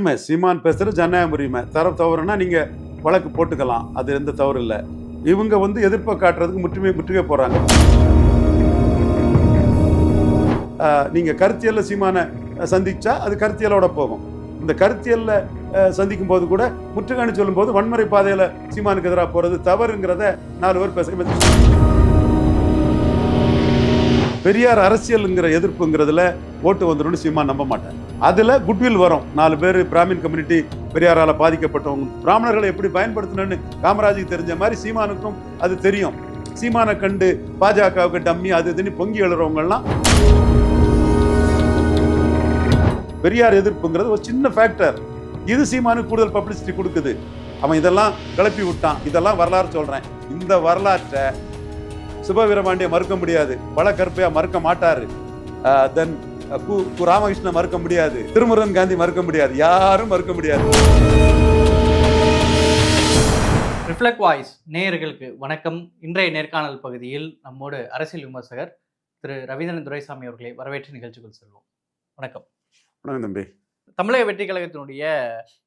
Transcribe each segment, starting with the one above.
உரிமை சீமான் பேசுகிற ஜனநாயக உரிமை தர தவறுனா நீங்கள் வழக்கு போட்டுக்கலாம். அது எந்த தவறு இல்லை. இவங்க வந்து எதிர்ப்பை காட்டுறதுக்கு முற்றுமை முற்றுகை போகிறாங்க நீங்கள் கருத்தியல்ல சீமானை சந்திச்சா அது கருத்தியலோட போகும். இந்த கருத்தியல்ல சந்திக்கும் போது கூட முற்றுகாணி சொல்லும்போது வன்முறை பாதையில சீமானுக்கு எதிராக போறது தவறுங்கிறத நாலு பேர் பேச பெரியார் அரசியலுங்கிற எதிர்ப்புங்கிறதுல ஓட்டு வந்துடும் சீமான் நம்ப மாட்டேன் அதில் குட்வில் வரும். நாலு பேர் பிராமின் கம்யூனிட்டி பெரியாரால் பாதிக்கப்பட்டவங்க. பிராமணர்களை எப்படி பயன்படுத்தணும்னு காமராஜுக்கு தெரிஞ்ச மாதிரி சீமானுக்கும் அது தெரியும். சீமானை கண்டு பாஜகவுக்கு டம்மி அது இதுன்னு பொங்கி எழுறவங்கலாம் பெரியார் எதிர்ப்புங்கிறது ஒரு சின்ன ஃபேக்டர் இது சீமானுக்கு கூடுதல் பப்ளிசிட்டி கொடுக்குது. அவன் இதெல்லாம் கிளப்பி விட்டான். இதெல்லாம் வரலாறு சொல்கிறேன் இந்த வரலாற்றை சுபவீரபாண்டிய மறுக்க முடியாது. பல கருப்பையாக மறுக்க மாட்டார். தென் கு ராமகிருஷ்ணன் மறுக்க முடியாது. திருமுருகன் காந்தி மறுக்க முடியாது. யாரும் மறுக்க முடியாது. ரிஃப்ளெக்ட் வாய்ஸ் நேயர்களுக்கு வணக்கம். இன்றைய நேர்காணல் பகுதியில் நம்மோடு அரசியல் விமர்சகர் திரு ரவீந்திரன் துரைசாமி அவர்களை வரவேற்று நிகழ்ச்சிக்குள் செல்வோம். வணக்கம். வணக்கம் தம்பி. தமிழக வெற்றி கழகத்தினுடைய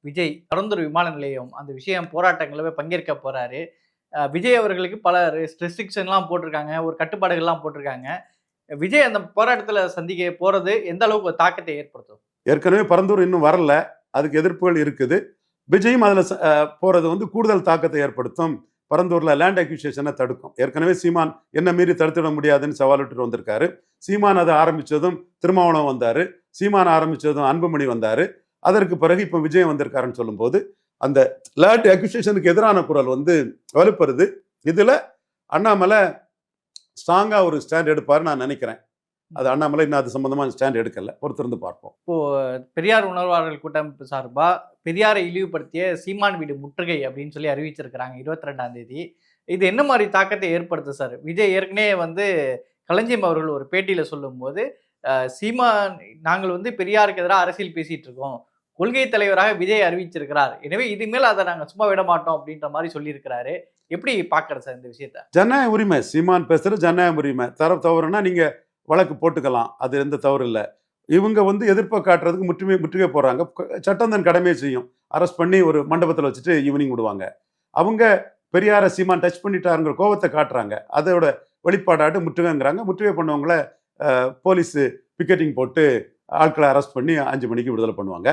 விஜய் பரந்தூர் விமான நிலையம் அந்த விஷயம் போராட்டங்களில் பங்கேற்க போறாரு. விஜய் அவர்களுக்கு பல ரெஸ்ட்ரிக்ஷன்லாம் போட்டிருக்காங்க ஒரு கட்டுப்பாடுகள்லாம் போட்டிருக்காங்க. விஜய் அந்த போராட்டத்தில் சந்திக்க போகிறது எந்த அளவுக்கு தாக்கத்தை ஏற்படுத்தும்? ஏற்கனவே பரந்தூர் இன்னும் வரல. அதுக்கு எதிர்ப்புகள் இருக்குது. விஜயும் அதில் போகிறது வந்து கூடுதல் தாக்கத்தை ஏற்படுத்தும். பரந்தூரில் லேண்ட் அக்யூசியேஷனை தடுக்கும். ஏற்கனவே சீமான் என்ன மீறி தடுத்துட முடியாதுன்னு சவால் விட்டுட்டு வந்திருக்காரு. சீமான் அதை ஆரம்பிச்சதும் திருமாவளம் வந்தார். சீமான் ஆரம்பிச்சதும் அன்புமணி வந்தார். அதற்கு பிறகு இப்போ விஜயம் வந்திருக்காருன்னு சொல்லும்போது அந்த லேண்ட் அக்யூசியேஷனுக்கு எதிரான குரல் வந்து வலுப்பெறுது. இதில் அண்ணாமலை ஸ்ட்ராங்கா ஒரு ஸ்டாண்ட் எடுப்பாரு நான் நினைக்கிறேன். அது அண்ணாமலை இன்னும் அது சம்பந்தமா ஸ்டாண்ட் எடுக்கல. பொறுத்திருந்து பார்ப்போம். இப்போ பெரியார் உணர்வாளர்கள் கூட்டமைப்பு சார்பா பெரியாரை இழிவுபடுத்திய சீமான் வீடு முற்றுகை அப்படின்னு சொல்லி அறிவிச்சிருக்கிறாங்க இருபத்தி ரெண்டாம் தேதி. இது என்ன மாதிரி தாக்கத்தை ஏற்படுத்து சார்? விஜய் ஏற்கனவே வந்து களஞ்சியம் அவர்கள் ஒரு பேட்டியில சொல்லும்போது சீமான் நாங்கள் வந்து பெரியாருக்கு எதிராக அரசியல் பேசிட்டு இருக்கோம். கொள்கை தலைவராக விஜய் அறிவிச்சிருக்கிறார். எனவே இனிமேல் அதை நாங்கள் சும்மா விட மாட்டோம் அப்படின்ற மாதிரி சொல்லியிருக்கிறாரு. எப்படி பார்க்கறது சார் இந்த விஷயத்த? ஜனநாயக உரிமை. சீமான் பேசுகிற ஜனநாயக உரிமை. தர தவறுனா நீங்கள் வழக்கு போட்டுக்கலாம். அது எந்த தவறு இல்லை. இவங்க வந்து எதிர்ப்பை காட்டுறதுக்கு முற்றுமை முற்றுகை போடுறாங்க. சட்டம் தன் கடமையை செய்யும். அரெஸ்ட் பண்ணி ஒரு மண்டபத்தில் வச்சுட்டு ஈவினிங் விடுவாங்க. அவங்க பெரியார சீமான் டச் பண்ணிட்டாருங்கிற கோவத்தை காட்டுறாங்க. அதோட வெளிப்பாடாட்டு முற்றுகைங்கிறாங்க. முற்றுகை பண்ணவங்கள போலீஸு பிக்கெட்டிங் போட்டு ஆட்களை அரெஸ்ட் பண்ணி அஞ்சு மணிக்கு விடுதலை பண்ணுவாங்க.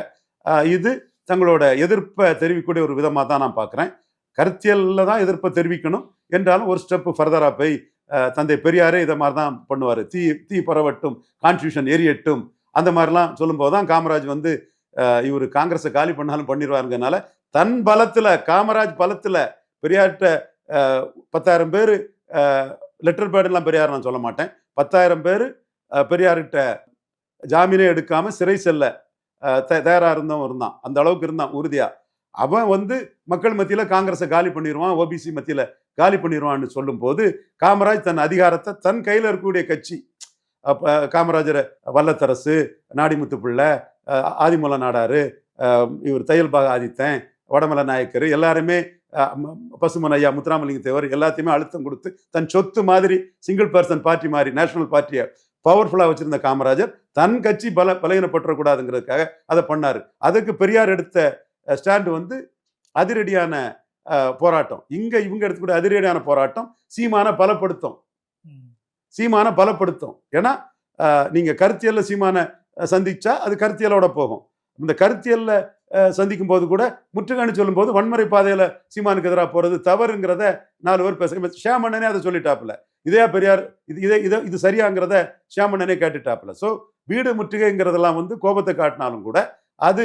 இது தங்களோட எதிர்ப்பை தெரிவிக்கக்கூடிய ஒரு விதமாக தான் நான் பார்க்குறேன் கருத்தியலில் தான் எதிர்ப்பை தெரிவிக்கணும். என்றாலும் ஒரு ஸ்டெப் ஃபர்தராக போய் தந்தை பெரியாரே இதை மாதிரி தான் பண்ணுவார். தீ தீ பரவட்டும் கான்ஸ்டியூஷன் எரியட்டும் அந்த மாதிரிலாம் சொல்லும்போது தான் காமராஜ் வந்து இவர் காங்கிரஸை காலி பண்ணாலும் பண்ணிடுவாருங்கனால தன் பலத்தில் காமராஜ் பலத்தில் பெரியார்கிட்ட பத்தாயிரம் பேர் லெட்டர் பேடுலாம் பெரியார் நான் சொல்ல மாட்டேன். பத்தாயிரம் பேர் பெரியார்கிட்ட ஜாமீனே எடுக்காமல் சிறை செல்ல தயாராக த- இருந்தவன் இருந்தான். அந்த அளவுக்கு இருந்தான் உறுதியாக அவன் வந்து மக்கள் மத்தியில் காங்கிரஸை காலி பண்ணிடுவான் ஓபிசி மத்தியில் காலி பண்ணிடுவான்னு சொல்லும்போது காமராஜ் தன் அதிகாரத்தை தன் கையில் இருக்கக்கூடிய கட்சி அப்போ காமராஜரை வல்லத்தரசு நாடிமுத்து பிள்ளை அஹ், ஆதிமூல நாடாரு இவர் தையல் பாக ஆதித்தன் வடமல நாயக்கர் எல்லாருமே பசுமன் ஐயா முத்துராமலிங்க தேவர் எல்லாத்தையுமே அழுத்தம் கொடுத்து தன் சொத்து மாதிரி சிங்கிள் பர்சன் பார்ட்டி மாதிரி நேஷனல் பார்ட்டியை பவர்ஃபுல்லாக வச்சிருந்த காமராஜர் தன் கட்சி பல பலகீனப்பட்டுறக்கூடாதுங்கிறதுக்காக அதை பண்ணார். அதுக்கு பெரியார் எடுத்த ஸ்டாண்டு வந்து அதிரடியான போராட்டம். இங்க இவங்க எடுத்துக்கூடிய அதிரடியான போராட்டம் சீமான பலப்படுத்தும். சீமான பலப்படுத்தும். ஏன்னா அஹ், நீங்க கருத்தியல்ல சீமான சந்திச்சா அது கருத்தியலோட போகும். இந்த கருத்தியல்ல சந்திக்கும் போது கூட முற்றுகாணி சொல்லும்போது வன்முறை பாதையில சீமானுக்கு எதிராக போறது தவறுங்கிறத நாலு பேர் பேச ஷியாமண்ணனே அதை சொல்லிட்டாப்புல. இதே பெரியார் இது இதே இதை இது சரியாங்கிறத ஷியாமண்ணனே கேட்டுட்டாப்புல. ஸோ வீடு முற்றுகைங்கிறதெல்லாம் வந்து கோபத்தை காட்டினாலும் கூட அது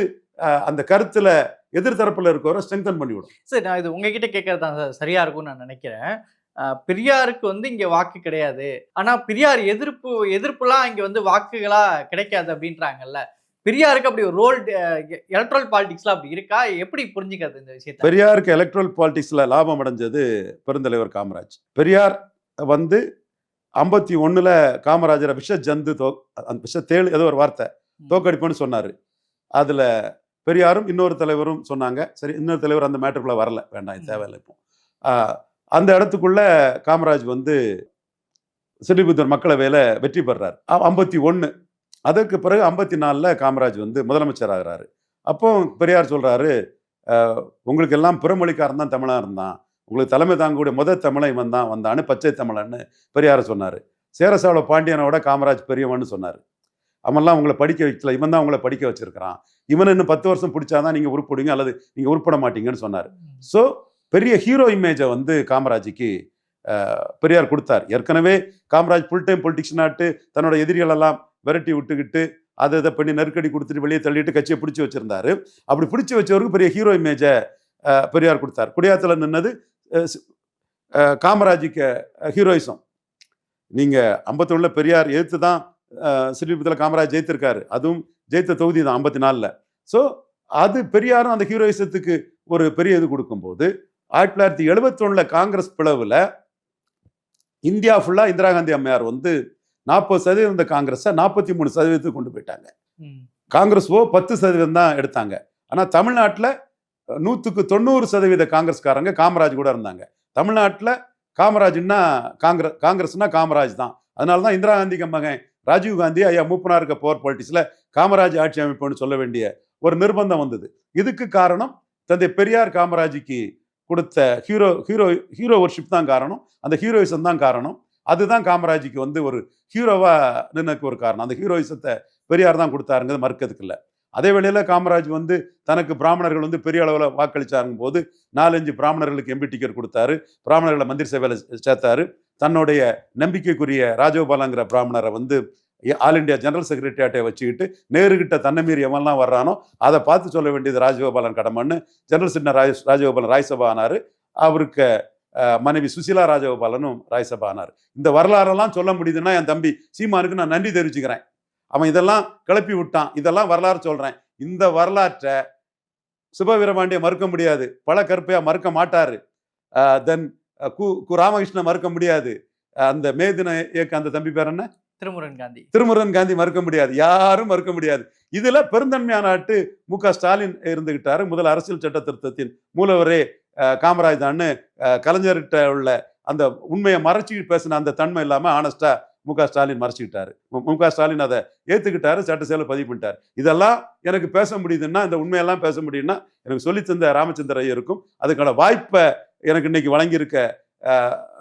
அந்த கருத்துல எதிர்த்தரப்புல இருக்கவரை ஸ்ட்ரெங்தன் பண்ணிவிடும். சரி நான் இது உங்ககிட்ட கேட்கறது தான் சார் சரியா இருக்கும்னு நான் நினைக்கிறேன். பெரியாருக்கு வந்து இங்க வாக்கு கிடையாது. ஆனா பெரியார் எதிர்ப்பு எதிர்ப்புலாம் இங்க வந்து வாக்குகளா கிடைக்காது அப்படின்றாங்கல்ல. பெரியாருக்கு அப்படி ஒரு ரோல் எலக்ட்ரல் பாலிடிக்ஸ்ல அப்படி இருக்கா? எப்படி புரிஞ்சுக்கிறது இந்த விஷயத்த? பெரியாருக்கு எலக்ட்ரல் பாலிடிக்ஸ்ல லாபம் அடைஞ்சது பெருந்தலைவர் காமராஜ். பெரியார் வந்து ஐம்பத்தி ஒண்ணுல காமராஜரை விஷ ஜந்து தோ அந்த விஷ தேள் ஏதோ ஒரு வார்த்தை தோக்கடிப்புன்னு சொன்னாரு. அதுல பெரியாரும் இன்னொரு தலைவரும் சொன்னாங்க சரி இன்னொரு தலைவர் அந்த மேட்டருக்குள்ள வரல வேண்டாம் இது தேவையில்லை இப்போ. அந்த இடத்துக்குள்ள காமராஜ் வந்து ஸ்ரீபுத்தர் மக்களவையில வெற்றி பெறார் ஐம்பத்தி ஒண்ணு அதற்கு பிறகு ஐம்பத்தி நாலுல காமராஜ் வந்து முதலமைச்சர் ஆகிறாரு அப்போ பெரியார் சொல்றாரு அஹ், உங்களுக்கு எல்லாம் பிறமொழிக்காரன் தான் தமிழா இருந்தான் உங்களுக்கு தலைமை தாங்கக்கூடிய முதல் தமிழன் இவன் தான் வந்தான்னு பச்சை தமிழன்னு பெரியார் சொன்னார். சேரசாவள பாண்டியனோட காமராஜ் பெரியவன்னு சொன்னார். அவன்லாம் உங்களை படிக்க வைக்கல இவன் தான் உங்களை படிக்க வச்சிருக்கிறான். இவனை இன்னும் பத்து வருஷம் பிடிச்சாதான் நீங்க உருப்படுவீங்க அல்லது நீங்க உருப்பட மாட்டீங்கன்னு சொன்னார். ஸோ பெரிய ஹீரோ இமேஜை வந்து காமராஜுக்கு பெரியார் கொடுத்தார். ஏற்கனவே காமராஜ் ஃபுல் டைம் பொலிட்டிஷனாட்டு தன்னோட எதிரிகளெல்லாம் விரட்டி விட்டுக்கிட்டு அதை இதை பண்ணி நெருக்கடி கொடுத்துட்டு வெளியே தள்ளிட்டு கட்சியை பிடிச்சி வச்சிருந்தாரு. அப்படி பிடிச்சி வச்சவருக்கு பெரிய ஹீரோ இமேஜை பெரியார் கொடுத்தார். குடியாத்தில் நின்னது காமராஜுக்கு ஹீரோயிசம் நீங்க ஐம்பத்தொன்னுல பெரியார் எதிர்த்து தான் ஸ்ரீபுரத்தில் காமராஜ் ஜெயித்திருக்காரு. அதுவும் ஜெயித்த தொகுதி தான் ஐம்பத்தி நாலில் ஸோ அது பெரியாரும் அந்த ஹீரோயிசத்துக்கு ஒரு பெரிய இது கொடுக்கும்போது ஆயிரத்தி தொள்ளாயிரத்தி எழுபத்தொன்னுல காங்கிரஸ் பிளவில் இந்தியா ஃபுல்லாக இந்திரா காந்தி அம்மையார் வந்து நாற்பது சதவீதம் இருந்த காங்கிரஸை நாற்பத்தி மூணு சதவீதத்துக்கு கொண்டு போயிட்டாங்க. காங்கிரஸ் ஓ பத்து சதவீதம் தான் எடுத்தாங்க. ஆனால் தமிழ்நாட்டில் நூற்றுக்கு தொண்ணூறு சதவீத காங்கிரஸ்காரங்க காமராஜ் கூட இருந்தாங்க. தமிழ்நாட்டில் காமராஜ்னா காங்கிரஸ் காங்கிரஸ்னா காமராஜ் தான். அதனால தான் இந்திரா காந்திக்கு மகன் ராஜீவ் காந்தி ஐயா மூப்பனாக இருக்க பவர் பாலிட்டிக்ஸில் காமராஜ் ஆட்சி அமைப்புன்னு சொல்ல வேண்டிய ஒரு நிர்பந்தம் வந்தது. இதுக்கு காரணம் தந்தை பெரியார் காமராஜுக்கு கொடுத்த ஹீரோ ஹீரோ ஹீரோ ஒர்ஷிப் தான் காரணம். அந்த ஹீரோயிசம் தான் காரணம். அதுதான் காமராஜுக்கு வந்து ஒரு ஹீரோவாக நின்னக்கு ஒரு காரணம். அந்த ஹீரோயிசத்தை பெரியார் தான் கொடுத்தாருங்கிறது மறுக்கிறதுக்கு இல்லை. அதே வேளையில் காமராஜ் வந்து தனக்கு பிராமணர்கள் வந்து பெரிய அளவில் வாக்களிச்சாருங்க போது நாலஞ்சு பிராமணர்களுக்கு எம்பி டிக்கெட் கொடுத்தாரு. பிராமணர்களை மந்திரி சபையில் சேர்த்தாரு. தன்னுடைய நம்பிக்கைக்குரிய ராஜகோபாலாங்கிற பிராமணரை வந்து ஆல் இந்தியா ஜெனரல் செக்ரட்டரியாட்டை வச்சுக்கிட்டு நேருகிட்ட தன்னை மீறி எவன்லாம் வர்றானோ அதை பார்த்து சொல்ல வேண்டியது ராஜகோபாலன் கடமைன்னு ஜெனரல் சின்ன ராஜ ராஜகோபாலன் ராஜ்சபா ஆனார். அவருக்கு மனைவி சுசிலா ராஜகோபாலனும் ராஜ்சபா ஆனார். இந்த வரலாறெல்லாம் சொல்ல முடியுதுன்னா என் தம்பி சீமானுக்கு நான் நன்றி தெரிவிச்சுக்கிறேன். அவன் இதெல்லாம் கிளப்பி விட்டான். இதெல்லாம் வரலாறு சொல்கிறேன் இந்த வரலாற்றை சுபவீரபாண்டிய மறுக்க முடியாது. பல கருப்பையாக மறுக்க மாட்டார். தென் கு கு ராமகிருஷ்ணன் மறுக்க முடியாது. அந்த மேதின இயக்க அந்த தம்பி பேர் என்ன? திருமுருகன் காந்தி. திருமுருகன் காந்தி மறுக்க முடியாது. யாரும் மறுக்க முடியாது. இதுல பெருந்தன்மையான ஆட்டு மு க ஸ்டாலின் இருந்துகிட்டாரு. முதல் அரசியல் சட்ட திருத்தத்தின் மூலவரே காமராஜ் அஹ், கலைஞர்கிட்ட உள்ள அந்த உண்மையை மறைச்சிட்டு பேசின அந்த தன்மை இல்லாம ஆனஸ்டா மு க ஸ்டாலின் மறைச்சிக்கிட்டாரு. மு- க ஸ்டாலின் அதை ஏத்துக்கிட்டாரு சட்டசபையில் பதிவு பண்ணிட்டார். இதெல்லாம் எனக்கு பேச முடியுதுன்னா இந்த உண்மையெல்லாம் பேச முடியும்னா எனக்கு சொல்லித் தந்த ராமச்சந்திர ஐயருக்கும் அதுக்கான வாய்ப்பை எனக்கு இன்னைக்கு வழங்கியிருக்க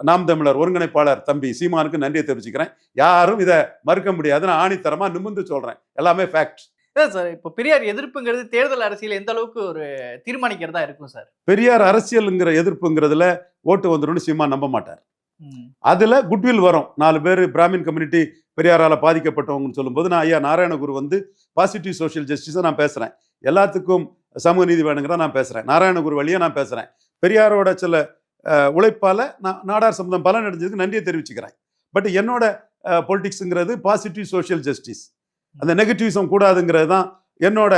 நாம் தமிழர் ஒருங்கிணைப்பாளர் தம்பி சீமானுக்கு நன்றியை தெரிவிச்சுக்கிறேன். யாரும் இதை மறுக்க முடியாது. நான் ஆணித்தரமா நிமிர்ந்து சொல்றேன். எல்லாமே ஃபேக்ட் அதான் சார் இப்போ பெரியார் எதிர்ப்புங்கிறது தேர்தல் அரசியல் எந்த அளவுக்கு ஒரு தீர்மானிக்கிறதா இருக்கும் சார்? பெரியார் அரசியலுங்கிற எதிர்ப்புங்கிறதுல ஓட்டு வந்துரும்னு சீமான் நம்ப மாட்டார். அதுல குட்வில் வரும். நாலு பேர் பிராமின் கம்யூனிட்டி பெரியாரால பாதிக்கப்பட்டவங்கன்னு சொல்லும்போது நான் ஐயா நாராயணகுரு வந்து பாசிட்டிவ் சோஷியல் ஜஸ்டிஸை நான் பேசுறேன். எல்லாத்துக்கும் சமூக நீதி வேணுங்கிறத நான் பேசுறேன். நாராயணகுரு வழியா நான் பேசுறேன். பெரியாரோட சில உழைப்பால் நான் நாடார் சம்பந்தம் பலன் அடைஞ்சதுக்கு நன்றியை தெரிவிச்சுக்கிறேன். பட் என்னோட பொலிட்டிக்ஸுங்கிறது பாசிட்டிவ் சோஷியல் ஜஸ்டிஸ் அந்த நெகட்டிவிசம் கூடாதுங்கிறது தான் என்னோட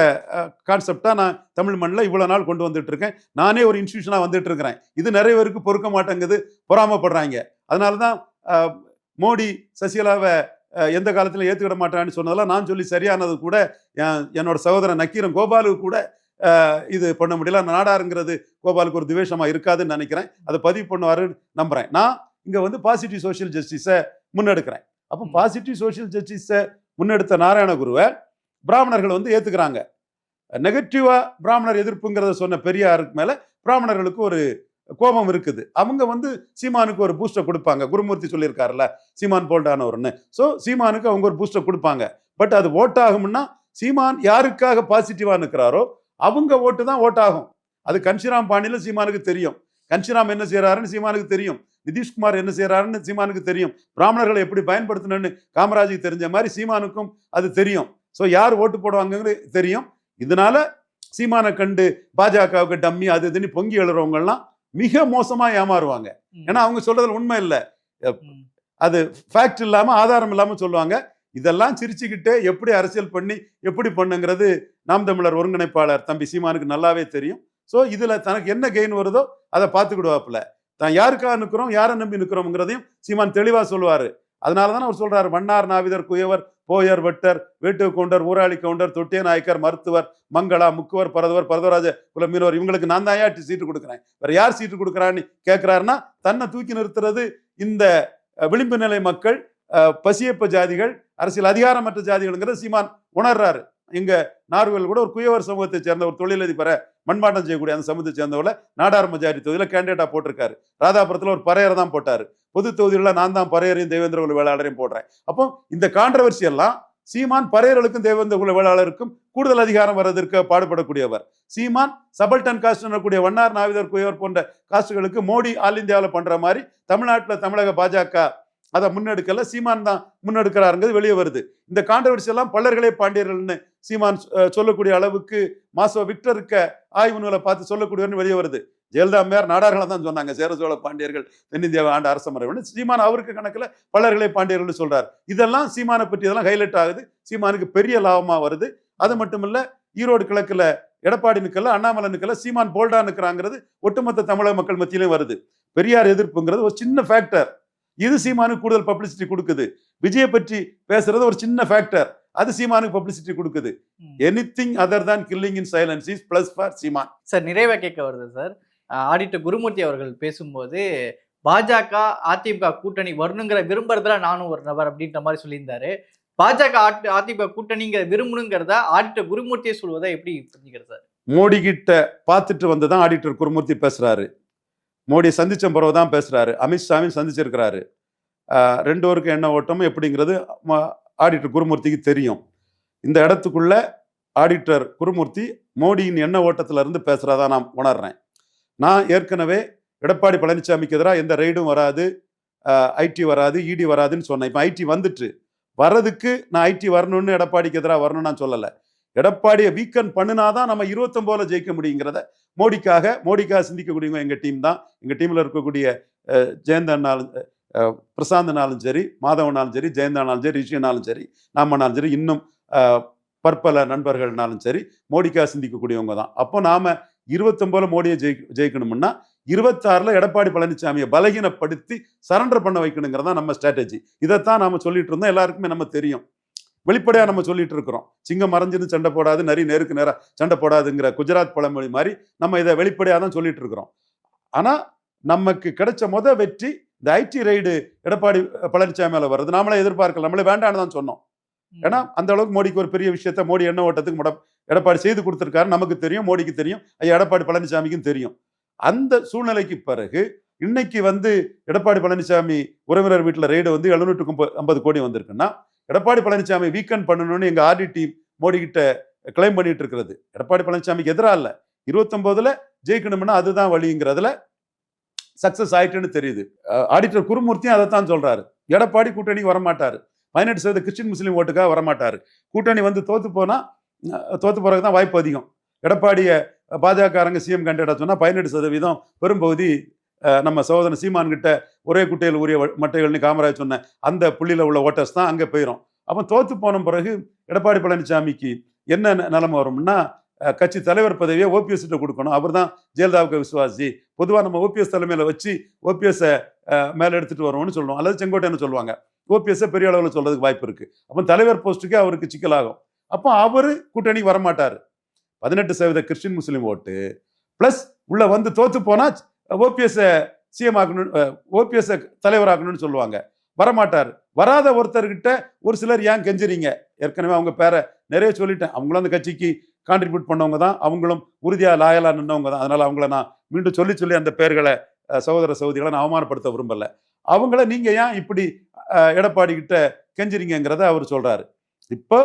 கான்செப்டாக நான் தமிழ் மண்ணில் இவ்வளோ நாள் கொண்டு வந்துட்டு இருக்கேன் நானே ஒரு இன்ஸ்டியூஷனாக வந்துட்டு இருக்கிறேன் இது நிறைய பேருக்கு பொறுக்க மாட்டேங்குது பொறாமப்படுறாங்க. அதனால தான் மோடி சசிகலாவை எந்த காலத்தில் ஏற்றுக்கிட மாட்டான்னு சொன்னதெல்லாம் நான் சொல்லி சரியானது கூட என் என்னோட சகோதரன் நக்கீரன் கோபாலுக்கு கூட இது பண்ண முடியல. நாடாருங்கிறது கோபாலுக்கு ஒரு துவேஷமாக இருக்காதுன்னு நினைக்கிறேன். அதை பதிவு பண்ணுவாருன்னு நம்புறேன். நான் இங்கே வந்து பாசிட்டிவ் சோஷியல் ஜஸ்டிஸை முன்னெடுக்கிறேன். அப்போ. பாசிட்டிவ் சோஷியல் ஜஸ்டிஸை முன்னெடுத்த நாராயணகுருவை பிராமணர்கள் வந்து ஏற்றுக்கிறாங்க நெகட்டிவா பிராமணர் எதிர்ப்புங்கிறத சொன்ன பெரியாருக்கு மேல பிராமணர்களுக்கு ஒரு கோபம் இருக்குது. அவங்க வந்து சீமானுக்கு ஒரு பூஸ்டர் கொடுப்பாங்க. குருமூர்த்தி சொல்லியிருக்காருல்ல சீமான் போல்டானவர்னு. ஸோ சீமானுக்கு அவங்க ஒரு பூஸ்டர் கொடுப்பாங்க. பட் அது ஓட் ஆகும்னா சீமான் யாருக்காக பாசிட்டிவா நிற்கிறாரோ அவங்க ஓட்டு தான் ஓட் ஆகும் அது கன்ஷிராம் பாண்டியில சீமானுக்கு தெரியும். கன்ஷிராம் என்ன செய்யறாருன்னு சீமானுக்கு தெரியும். நிதிஷ்குமார் என்ன செய்யறாருன்னு சீமானுக்கு தெரியும். பிராமணர்களை எப்படி பயன்படுத்தணும்னு காமராஜுக்கு தெரிஞ்ச மாதிரி சீமானுக்கும் அது தெரியும். ஸோ யார் ஓட்டு போடுவாங்கங்கிறது தெரியும். இதனால சீமானை கண்டு பாஜகவுக்கு டம்மி அது இதுன்னு பொங்கி எழுறவங்கலாம் மிக மோசமா ஏமாறுவாங்க. ஏன்னா அவங்க சொல்றதுல உண்மை இல்லை. அது ஃபேக்ட் இல்லாம ஆதாரம் இல்லாம சொல்லுவாங்க. இதெல்லாம் சிரிச்சுக்கிட்டே எப்படி அரசியல் பண்ணி எப்படி பண்ணுங்கிறது நாம் தமிழர் ஒருங்கிணைப்பாளர் தம்பி சீமானுக்கு நல்லாவே தெரியும். ஸோ இதில் தனக்கு என்ன கெயின் வருதோ அதை பார்த்துக்கிடுவாப்புல. தான் யாருக்காக நிற்கிறோம் யாரை நம்பி நிற்கிறோம்ங்கிறதையும் சீமான் தெளிவாக சொல்லுவார். அதனால தானே அவர் சொல்கிறார் மன்னார் நாவிதர் குயவர் போயர் வெட்டர் வேட்டு கவுண்டர் ஊராளி கவுண்டர் தொட்டிய நாயக்கர் மருத்துவர் மங்களா முக்குவர் பரதவர் பரதராஜ குல மீனவர் இவங்களுக்கு நான் தான் ஏன் சீட்டு கொடுக்குறேன். வேற யார் சீட்டு கொடுக்குறான்னு கேட்குறாருன்னா தன்னை தூக்கி நிறுத்துறது இந்த விளிம்பு நிலை மக்கள் பசியப்ப ஜாதிகள் அரசியல் அதிகாரமற்ற ஜாதிகள்ங்கிறது சீமான் உணர்றாரு. எங்க நார்வேல் கூட ஒரு குயவர் சமூகத்தை சேர்ந்த ஒரு தொழிலதிபரை மண்பாட்டம் செய்யக்கூடிய அந்த சமூகத்தை சேர்ந்தவரை நாடார் மெஜாரிட்டி தொகுதியில் கேண்டிடேட்டா போட்டிருக்காரு. ராதாபுரத்தில் ஒரு பறையரை தான் போட்டார். பொது தொகுதிகளில் நான் தான் பறையரையும் தேவேந்திர குல வேளாளரையும் போடுறேன். அப்போ இந்த கான்ட்ரவர்சி எல்லாம் சீமான் பறையர்களுக்கும் தேவேந்திர குல வேளாளருக்கும் கூடுதல் அதிகாரம் வர்றதற்கு பாடுபடக்கூடியவர். சீமான் சபல்டன் காஸ்ட் எனக்கூடிய வண்ணார் நாவிதர் குயவர் போன்ற காஸ்டுகளுக்கு மோடி ஆல் இந்தியாவில் பண்ற மாதிரி தமிழ்நாட்டில் தமிழக பாஜக அதை முன்னெடுக்கல. சீமான் தான் முன்னெடுக்கிறாருங்கிறது வெளியே வருது. இந்த கான்ட்ரவர்சி எல்லாம் பல்லர்களே பாண்டியர்கள்னு சீமான் சொல்லக்கூடிய அளவுக்கு மாசோ இருக்க ஆய்வு நூலை பார்த்து சொல்லக்கூடியவர்னு வெளியே வருது. ஜெயலலிதா அம்மையார் நாடார்களை தான் சொன்னாங்க. சேர சோழ பாண்டியர்கள் தென்னிந்தியாவை ஆண்ட அரச மரபுன்னு சீமான் அவருக்கு கணக்கில் பல்லர்களே பாண்டியர்கள்னு சொல்றார். இதெல்லாம் சீமானை பற்றி இதெல்லாம் ஹைலைட் ஆகுது. சீமானுக்கு பெரிய லாபமாக வருது. அது மட்டும் இல்லை ஈரோடு கிழக்கில் எடப்பாடி நிக்கல அண்ணாமலை நிக்கல சீமான் போல்டா நிற்கிறாங்கிறது ஒட்டுமொத்த தமிழக மக்கள் மத்தியிலும் வருது. பெரியார் எதிர்ப்புங்கிறது ஒரு சின்ன ஃபேக்டர் இது சீமானுக்கு கூடுதல் பப்ளிசிட்டி கொடுக்குது. விஜயை பற்றி பேசுறது ஒரு சின்ன ஃபேக்டர் அது சீமானுக்கு பப்ளிசிட்டி கொடுக்குது. எனிதிங் அதர் தான் killing in silence is plus for Seeman. Sir நிறைவா கேட்க வருது சார். ஆடிட்டர் குருமூர்த்தி அவர்கள் பேசும்போது பாஜக அதிமுக கூட்டணி வரணுங்கிற விரும்புறதுல நானும் ஒரு நபர் அப்படின்ற மாதிரி சொல்லியிருந்தாரு. பாஜக அதிமுக கூட்டணிங்கிற விரும்பணுங்கிறத ஆடிட்டர் குருமூர்த்தியே சொல்வதை எப்படி புரிஞ்சுக்கிறது சார்? மோடி கிட்ட பார்த்துட்டு வந்து தான் ஆடிட்டர் குருமூர்த்தி பேசுறாரு. மோடியை சந்திச்ச பிறகு தான் பேசுகிறாரு அமித்ஷாவையும் சந்திச்சிருக்கிறாரு. ஆஹ் ரெண்டு பேருக்கும் என்ன ஓட்டமும் எப்படிங்கிறது ம- ஆடிட்டர் குருமூர்த்திக்கு தெரியும். இந்த இடத்துக்குள்ள ஆடிட்டர் குருமூர்த்தி மோடியின் எண்ண ஓட்டத்திலிருந்து பேசுகிறதா நான் உணர்றேன். நான் ஏற்கனவே எடப்பாடி பழனிசாமிக்கு எதிராக எந்த ரெய்டும் வராது ஐடி வராது இடி வராதுன்னு சொன்னேன். இப்போ ஐடி வந்துட்டு. வர்றதுக்கு நான் ஐடி வரணும்னு எடப்பாடிக்கு எதிராக வரணும்னு நான் சொல்லலை. எடப்பாடியை வீக்கன் பண்ணினாதான் நம்ம இருபத்தொம்போதுல ஜெயிக்க முடியுங்கிறத மோடிக்காக மோடிக்காக சிந்திக்கக்கூடியவங்க எங்கள் டீம் தான். எங்கள் டீமில் இருக்கக்கூடிய அஹ், ஜெயந்தன்னாலும் பிரசாந்தனாலும் பிரசாந்த்னாலும் சரி மாதவனாலும் சரி ஜெயந்தானாலும் சரி ரிஷியனாலும் சரி நாமனாலும் சரி இன்னும் பற்பல நண்பர்கள்னாலும் சரி மோடிக்காக சிந்திக்கக்கூடியவங்க தான். அப்போ நாம் இருபத்தொம்போல மோடியை ஜெயி ஜெயிக்கணும்னா இருபத்தாறில் எடப்பாடி பழனிசாமியை பலகீனப்படுத்தி சரண்டர் பண்ண வைக்கணுங்கிறதான் நம்ம ஸ்ட்ராட்டஜி இதைத்தான் நாம் சொல்லிட்டு இருந்தோம். எல்லாருக்குமே நம்ம தெரியும். வெளிப்படையா நம்ம சொல்லிட்டு இருக்கிறோம் சிங்கம் மறைஞ்சிருந்து சண்டை போடாது நரி நேருக்கு நேரா சண்டை போடாதுங்கிற குஜராத் பழமொழி மாதிரி நம்ம இதை வெளிப்படையா தான் சொல்லிட்டு இருக்கிறோம் ஆனா நமக்கு கிடைச்ச முத வெற்றி இந்த ஐடி ரைடு எடப்பாடி பழனிசாமி மேல வருது நாமளே எதிர்பார்க்கல. நம்மளே வேண்டாம்னு தான் சொன்னோம். ஏன்னா அந்த அளவுக்கு மோடிக்கு ஒரு பெரிய விஷயத்த மோடி எண்ண ஓட்டத்துக்கு முட எடப்பாடி செய்து கொடுத்திருக்காரு. நமக்கு தெரியும் மோடிக்கு தெரியும் ஐயா எடப்பாடி பழனிசாமிக்கும் தெரியும். அந்த சூழ்நிலைக்கு பிறகு இன்னைக்கு வந்து எடப்பாடி பழனிசாமி உறவினர் வீட்டில் ரெய்டு வந்து எழுநூற்று ஐம்பது கோடி வந்திருக்குன்னா எடப்பாடி பழனிசாமி வீக்கெண்ட் பண்ணணும்னு எங்கள் ஆர்டி டீம் மோடி கிட்ட கிளைம் பண்ணிட்டு இருக்கிறது. எடப்பாடி பழனிசாமிக்கு எதிராக இல்லை. இருபத்தொம்போதில் ஜெயிக்கணும்னா அதுதான் வழிங்கிறதுல சக்சஸ் ஆயிட்டுன்னு தெரியுது. ஆடிட்டர் குருமூர்த்தியும் அதை தான் சொல்றாரு. எடப்பாடி கூட்டணிக்கு வரமாட்டாரு. பதினெட்டு சதவீத கிறிஸ்டின் முஸ்லீம் ஓட்டுக்காக வரமாட்டாரு. கூட்டணி வந்து தோத்து போனா தோற்று தோத்து போறதுக்கு தான் வாய்ப்பு அதிகம். எடப்பாடியை பாஜக அரங்க சிஎம் கண்டிடா சொன்னா பதினெட்டு சதவீதம் பெரும்பகுதி நம்ம சகோதரன் சீமான் கிட்ட ஒரே குட்டையில் உரிய மட்டைகள்னு காமராஜ் சொன்ன அந்த புள்ளியில உள்ள ஓட்டர்ஸ் தான் அங்கே போயிடும் அப்போ தோத்து போன பிறகு எடப்பாடி பழனிசாமிக்கு என்ன ந- நிலைமை வரும்னா கட்சி தலைவர் பதவியை ஓபிஎஸ் கிட்ட கொடுக்கணும். அவர் தான் ஜெயலலிதாவுக்கு விசுவாசி. பொதுவாக நம்ம ஓபிஎஸ் தலைமையில் வச்சு ஓபிஎஸ்ஸை மேலே எடுத்துட்டு வருவோம்னு சொல்லுவோம். அல்லது செங்கோட்டைன்னு சொல்லுவாங்க. ஓபிஎஸ்ஸை பெரிய அளவில் சொல்கிறதுக்கு வாய்ப்பு இருக்குது அப்போ தலைவர் போஸ்ட்டுக்கு அவருக்கு சிக்கலாகும். அப்போ அவர் கூட்டணிக்கு வரமாட்டார். பதினெட்டு சதவீத கிறிஸ்டின் முஸ்லீம் ஓட்டு. ப்ளஸ் உள்ளே வந்து தோற்று போனால் ஓபிஎஸ் சிஎம் ஆக்கணும் ஓபிஎஸ் தலைவராக்கணும்னு சொல்லுவாங்க. வரமாட்டார். வராத ஒருத்தர்கிட்ட ஒரு சிலர் ஏன் கெஞ்சுறீங்க? ஏற்கனவே அவங்க பேரை நிறைய சொல்லிட்டேன். அவங்களும் அந்த கட்சிக்கு கான்ட்ரிபியூட் பண்ணவங்க தான். அவங்களும் உறுதியாக லாயலாக நின்றவங்க தான். அதனால் அவங்கள நான் மீண்டும் சொல்லி சொல்லி அந்த பேர்களை சகோதர சகோதரிகளை நான் அவமானப்படுத்த விரும்பல. அவங்கள நீங்கள் ஏன் இப்படி எடப்பாடிக்கிட்ட எடப்பாடி கிட்ட கெஞ்சுறீங்கிறத அவர் சொல்கிறாரு இப்போ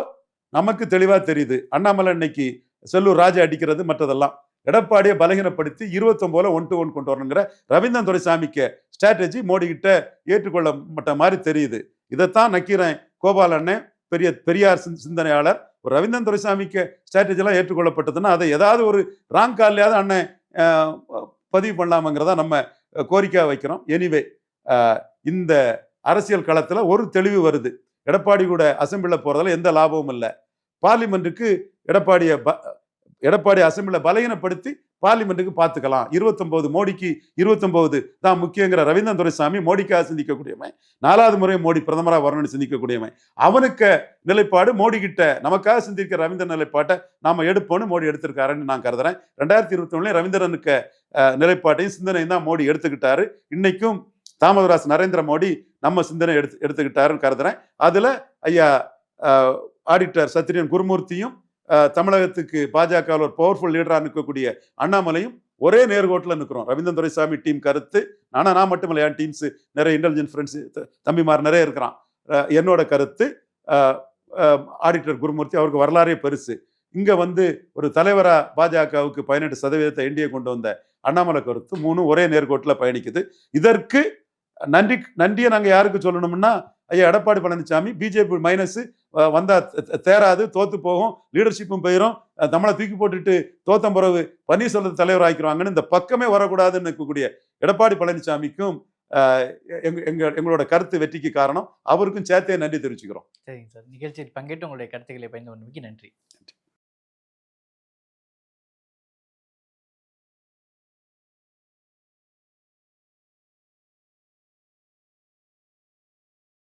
நமக்கு தெளிவாக தெரியுது. அண்ணாமலை இன்னைக்கு செல்லூர் ராஜா அடிக்கிறது மற்றதெல்லாம். எடப்பாடியை பலகீனப்படுத்தி இருபத்தொம்போல ஒன் டு ஒன் கொண்டு வரணுங்கிற ரவீந்திரன் துரைசாமிக்கு ஸ்ட்ராட்டஜி மோடி கிட்ட ஏற்றுக்கொள்ளப்பட்ட மாதிரி தெரியுது. இதைத்தான் நக்கீரன் கோபால் அண்ணன் பெரிய பெரியார் சிந்தனையாளர் ஒரு ரவீந்திரன் துரைசாமிக்கு ஸ்ட்ராட்டஜிலாம் ஏற்றுக்கொள்ளப்பட்டதுன்னா அதை ஏதாவது ஒரு ராங் கால்லையாவது அண்ணன் பதிவு பண்ணலாமங்கிறதா நம்ம கோரிக்கையாக கோரிக்கை வைக்கிறோம். எனிவே இந்த அரசியல் களத்தில் ஒரு தெளிவு வருது. எடப்பாடி கூட அசம்பிளில் போகிறதால எந்த லாபமும் இல்லை. பார்லிமெண்ட்டுக்கு எடப்பாடியை ப எடப்பாடி அசெம்பிளில் பலகீனப்படுத்தி பார்லிமெண்ட்டுக்கு பார்த்துக்கலாம். இருபத்தொன்பது மோடிக்கு இருபத்தொன்பது தான் முக்கியங்கிற ரவீந்திரன் துரைசாமி மோடிக்காக சிந்திக்கக்கூடியவன். நாலாவது முறை மோடி பிரதமராக வரணும்னு சிந்திக்கக்கூடியவன். அவனுக்கு நிலைப்பாடு மோடி கிட்ட நமக்காக சிந்திக்கிற ரவீந்திரன் நிலைப்பாட்டை நாம எடுப்போம்னு மோடி எடுத்திருக்காருன்னு நான் கருதுறேன். ரெண்டாயிரத்தி இருபத்தி ஒண்ணுல ரவீந்திரனுக்கு நிலைப்பாட்டையும் சிந்தனையும் தான் மோடி எடுத்துக்கிட்டாரு. இன்னைக்கும் தாமதராஸ் நரேந்திர மோடி நம்ம சிந்தனை எடுத்து எடுத்துக்கிட்டாருன்னு கருதுறேன். அதுல ஐயா ஆடிட்டர் சத்திரியன் குருமூர்த்தியும் தமிழகத்துக்கு பாஜகவில் ஒரு பவர்ஃபுல் லீடராக நிற்கக்கூடிய அண்ணாமலையும் ஒரே நேர்கோட்டில் நிற்கிறோம். ரவீந்திரன் துரைசாமி டீம் கருத்து. ஆனால் நான் மட்டுமில்ல என் டீம்ஸ் நிறைய இன்டெலிஜென்ஸ் ஃப்ரெண்ட்ஸ் தம்பிமார் நிறைய இருக்கிறான். என்னோட கருத்து ஆடிட்டர் குருமூர்த்தி அவருக்கு வரலாறே பெருசு. இங்கே வந்து ஒரு தலைவராக பாஜகவுக்கு பதினெட்டு சதவீதத்தை என்டிஏ கொண்டு வந்த அண்ணாமலை கருத்து மூணு ஒரே நேர்கோட்டில் பயணிக்குது. இதற்கு நன்றி நன்றியை நாங்கள் யாருக்கு சொல்லணும்னா ஐயா எடப்பாடி பழனிசாமி பிஜேபி மைனஸ் வந்தா தே- தே- தேராது தோத்து போகும் லீடர்ஷிப்பும் போயிடும் நம்மளை தூக்கி போட்டுட்டு தோத்தம் பிறகு பன்னீர்செல்வத்தை தலைவர் ஆக்கிடுவாங்கன்னு இந்த பக்கமே வரக்கூடாதுன்னு இருக்கக்கூடிய எடப்பாடி பழனிசாமிக்கும் எங்க எங்க- எங்களோட கருத்து வெற்றிக்கு காரணம். அவருக்கும் சேர்த்தே நன்றி தெரிவிச்சுக்கிறோம். சரிங்க சார். நிகழ்ச்சியில் பங்கேற்று உங்களுடைய கருத்துக்களை பயந்து கொண்டமைக்கு நன்றி.